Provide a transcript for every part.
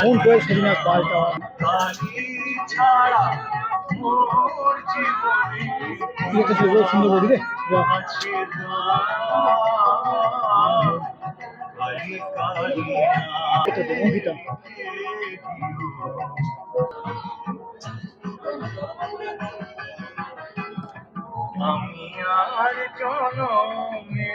Phone করে সেদিন আর পাল্টা ঠিক আছে এটা তো অঙ্কিতা আমি আর জনমে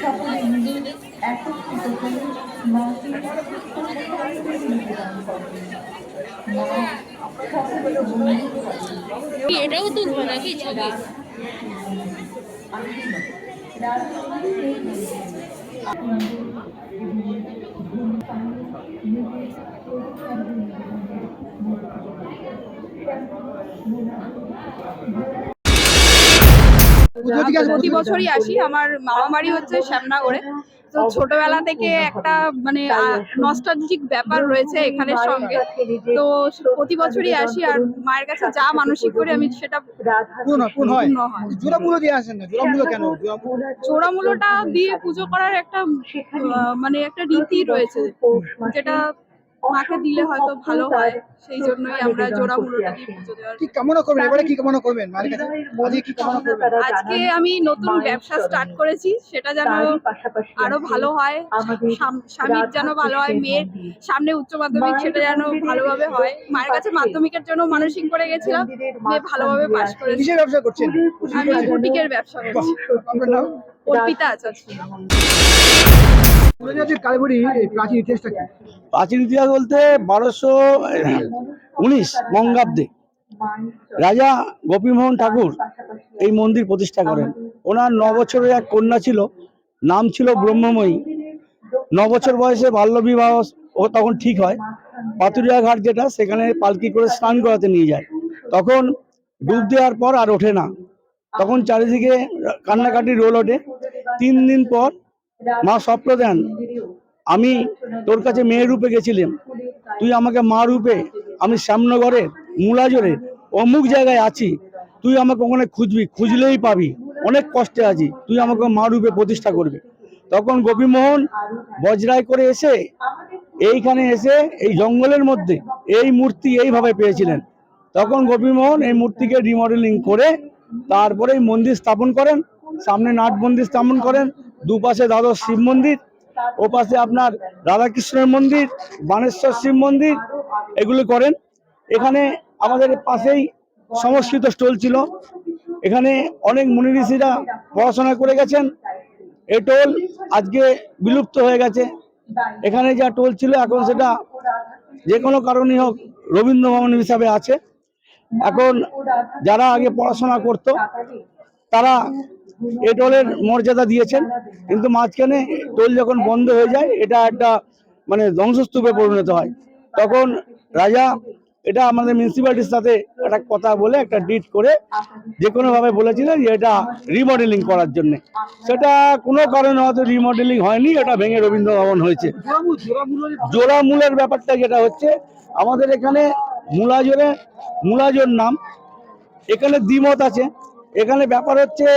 সকলে মিলে একত্রিত হয়ে মাকে নিবেদন করেন মা এটাও তুলবো নাকি ছবি? প্রতি বছরই আসি। আমার মামা বাড়ি হচ্ছে শ্যামনগরে। তো ছোটবেলা থেকে একটা মানে নস্টালজিক ব্যাপার রয়েছে এখানের সঙ্গে। তো প্রতি বছরই আসি আর মায়ের কাছে যা মানসিক করি আমি সেটা কোন হয় কোন হয়। পূর্ণ হয়। জোড়া দিয়ে আসেন না? কেন? দিয়ে পুজো করার একটা মানে একটা রীতি রয়েছে। যেটা মাকে দিলে হয়তো ভালো হয় সেই জন্যই আমরা জোড়ামূলটা দিয়ে পুজো দেওয়ার কি কামনা করবেন? এবারে কি কামনা করবেন? মায়ের কাছে আজকে কি কামনা করবেন? আজকে আমি নতুন ব্যবসা স্টার্ট করেছি সেটা যেন আরও ভালো হয় স্বাম- স্বামীর যেন ভালো হয় মেয়ের সামনে উচ্চ মাধ্যমিক সেটা যেন ভালোভাবে হয়। মায়ের কাছে মাধ্যমিকের জন্য মানসিক করে গেছিলাম মেয়ে ভালোভাবে পাশ করেছে। কিসের ব্যবসা করছেন? আমি বুটিকের ব্যবসা করছি। আপনার নাম? অর্পিতা আছে প্রাচীন ইতিহাসটা প্রাচীন ইতিহাস বলতে বারোশো উনিশ বঙ্গাব্দে। রাজা গোপীমোহন ঠাকুর এই মন্দির প্রতিষ্ঠা করেন। ওনার ন বছরের এক কন্যা ছিল নাম ছিল ব্রহ্মময়ী। ন বছর বয়সে বাল্যবিবাহ ও তখন ঠিক হয়। পাতুরিয়া ঘাট যেটা সেখানে পালকি করে স্নান করাতে নিয়ে যায়। তখন ডুব দেওয়ার পর আর ওঠে না। তখন চারিদিকে কান্নাকাটি রোল ওঠে। তিন দিন পর মা স্বপ্ন দেন, আমি তোর কাছে মেয়ে রূপে গেছিলাম। তুই আমাকে মা রূপে, আমি শ্যামনগরের মুলাজোরে, অমুক জায়গায় আছি। তুই আমাকে ওখানে খুঁজবি, খুঁজলেই পাবি। অনেক কষ্টে আছি। তুই আমাকে মা রূপে প্রতিষ্ঠা করবি। তখন গোপীমোহন বজরায় করে এসে এইখানে এসে এই জঙ্গলের মধ্যে এই মূর্তি এইভাবে পেয়েছিলেন। তখন গোপীমোহন এই মূর্তিকে রিমডেলিং করে তারপরে এই মন্দির স্থাপন করেন, সামনে নাট মন্দির স্থাপন করেন, দুপাশে দ্বাদশ শিব মন্দির ও পাশে আপনার রাধাকৃষ্ণের মন্দির, বানেশ্বর শিব মন্দির, এগুলি করেন। এখানে আমাদের পাশেই সংস্কৃত স্টল ছিল। এখানে অনেক মুনি ঋষিরা পড়াশোনা করে গেছেন। এ টোল আজকে বিলুপ্ত হয়ে গেছে। এখানে যা টোল ছিল, এখন সেটা যে কোনো কারণেই হোক রবীন্দ্র ভবন হিসাবে আছে। এখন যারা আগে পড়াশোনা করতো, তারা এই টোলের মর্যাদা দিয়েছেন। কিন্তু মাঝখানে টোল যখন বন্ধ হয়ে যায়, এটা একটা মানে ধ্বংসস্তূপে পরিণত হয়। তখন রাজা এটা আমাদের মিউনিসিপ্যালিটির সাথে একটা কথা বলে, একটা ডিট করে যে কোনোভাবে বলেছিলেন যে এটা রিমডেলিং করার জন্য। সেটা কোনো কারণে হয়তো রিমডেলিং হয়নি, এটা ভেঙে রবীন্দ্র ভবন হয়েছে। জোড়া মূল জোড়া মূল্য জোড়া মূলের ব্যাপারটা যেটা হচ্ছে, আমাদের এখানে মূলাজোরে, মূলাজোর নাম। এখানে দ্বিমত আছে। এখানে ব্যাপার হচ্ছে,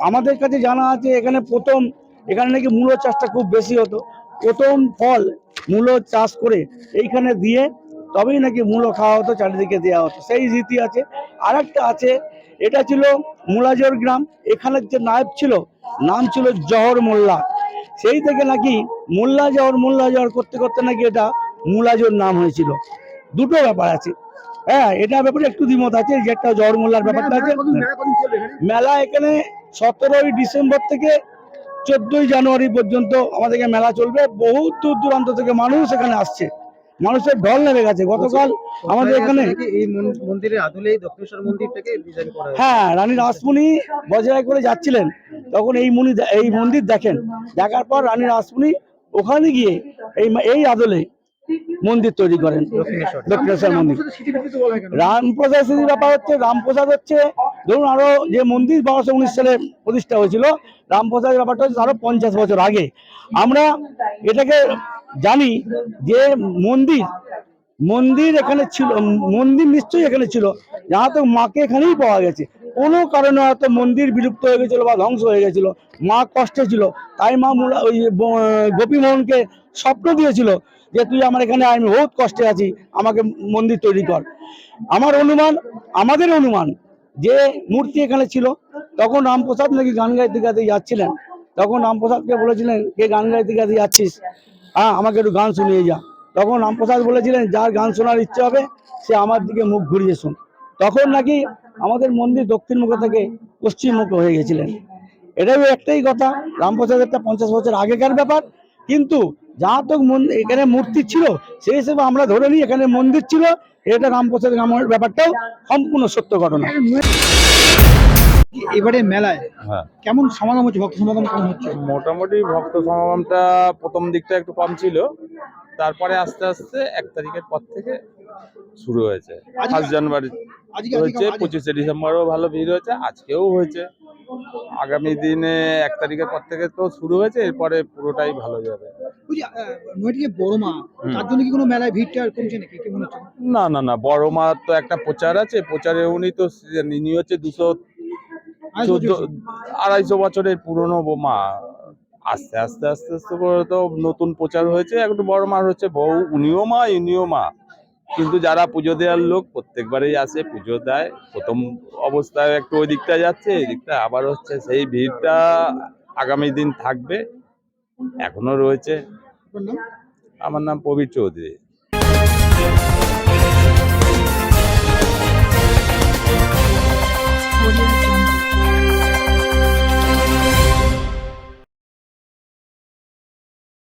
আমাদের কাছে জানা আছে, এখানে প্রথম, এখানে নাকি মূলো চাষটা খুব বেশি হতো। প্রথম ফল মূলো চাষ করে এইখানে দিয়ে তবেই নাকি মূলো খাওয়া হতো, চারিদিকে দেওয়া হতো। সেই রীতি আছে। আর একটা আছে, এটা ছিল মূলাজোর গ্রাম। এখানের যে নায়ব ছিল, নাম ছিল জহর মোল্লা। সেই থেকে নাকি মোল্লা জহর মোল্লা জহর করতে করতে নাকি এটা মুলাজোর নাম হয়েছিল। দুটো ব্যাপার আছে। হ্যাঁ এটা ব্যাপারে একটু দ্বিমত আছে যে একটা জহর মোল্লার ব্যাপারটা আছে মেলা এখানে? সতেরোই ডিসেম্বর থেকে চোদ্দই জানুয়ারি পর্যন্ত আমাদের এখানে মেলা চলবে। বহু দূর দূরান্ত থেকে মানুষ এখানে আসছে। মানুষের ঢল নেমে গেছে। গতকাল আমাদের এখানে এই মন্দিরের আদলেই দক্ষিণেশ্বর মন্দিরটাকে ডিজাইন করা হয়েছে? হ্যাঁ রানী রাসমণি বজরায় করে যাচ্ছিলেন। তখন এই মুনি এই মন্দির দেখেন। দেখার পর রানী রাসমণি ওখানে গিয়ে এই এই আদলে মন্দির তৈরি করেন। দক্ষিণেশ্বর মন্দির? রামপ্রসাদ স্মৃতির ব্যাপার হচ্ছে রামপ্রসাদ হচ্ছে ধরুন আরও যে মন্দির বারোশো উনিশ সালে প্রতিষ্ঠা হয়েছিল রামপ্রসাদের ব্যাপারটা হচ্ছে আরও পঞ্চাশ বছর আগে। আমরা এটাকে জানি যে মন্দির মন্দির এখানে ছিল মন্দির নিশ্চয়ই এখানে ছিল যাহা তো মাকে এখানেই পাওয়া গেছে। কোনো কারণে হয়তো মন্দির বিলুপ্ত হয়ে গেছিল বা ধ্বংস হয়ে গেছিল মা কষ্টে ছিল তাই মা মুলা ওই গোপীমোহনকে স্বপ্ন দিয়েছিল। যে তুই আমার এখানে আমি বহুত কষ্টে আছি, আমাকে মন্দির তৈরি কর। আমার অনুমান, আমাদের অনুমান, যে মূর্তি এখানে ছিল, তখন রামপ্রসাদ নাকি গান গাইতে গাইতে যাচ্ছিলেন। তখন রামপ্রসাদকে বলেছিলেন, কে গান গাইতে গাইতে যাচ্ছিস? হ্যাঁ আমাকে একটু গান শুনিয়ে যা। তখন রামপ্রসাদ বলেছিলেন, যার গান শোনার ইচ্ছে হবে, সে আমার দিকে মুখ ঘুরিয়ে শুন। তখন নাকি আমাদের মন্দির দক্ষিণ মুখ থেকে পশ্চিম মুখ হয়ে গেছিলেন। এটাও একটাই কথা, রামপ্রসাদের একটা পঞ্চাশ বছর আগেকার ব্যাপার, কিন্তু যা তো এখানে মূর্তি ছিল সেই হিসেবে আমরা ধরে নিই এখানে মন্দির ছিল এটা রামপ্রসাদ গ্রামের ব্যাপারটাও সম্পূর্ণ সত্য ঘটনা। এবারে মেলায় হ্যাঁ। কেমন সমাগম হচ্ছে ভক্ত সমাগম কেমন হচ্ছে? মোটামুটি ভক্ত সমাগমটা প্রথম দিকটা একটু কম ছিল তারপরে আস্তে আস্তে এক তারিখের পর থেকে শুরু হয়েছে। ফার্স্ট জানুয়ারি আজকে হয়েছে পঁচিশে ডিসেম্বরও ভালো ভিড় হয়েছে আজকেও হয়েছে। আগামী দিনে এক তারিখের পর থেকে তো শুরু হয়েছে এরপরে পুরোটাই ভালো যাবে। বড় মা তার জন্য কি কোনো মেলায় ভিড়টা কমছে নাকি? কি মনে হচ্ছে? না না না বড় মার তো একটা প্রচার আছে প্রচারে উনি তো ইনি হচ্ছে দুশো আড়াইশো চোদ্দ আড়াইশো বছরের পুরনো মা আস্তে আস্তে আস্তে আস্তে করে তো নতুন প্রচার হয়েছে একটু বড় মার হচ্ছে বউ উনিও মা ইনিও মা। কিন্তু যারা পুজো দেওয়ার লোক প্রত্যেকবারেই আসে পুজো দেয় প্রথম অবস্থায় একটু ওই দিকটা যাচ্ছে এই দিকটা আবার হচ্ছে সেই ভিড়টা আগামী দিন থাকবে এখনও রয়েছে। আপনার নাম? আমার নাম প্রবীর চৌধুরী।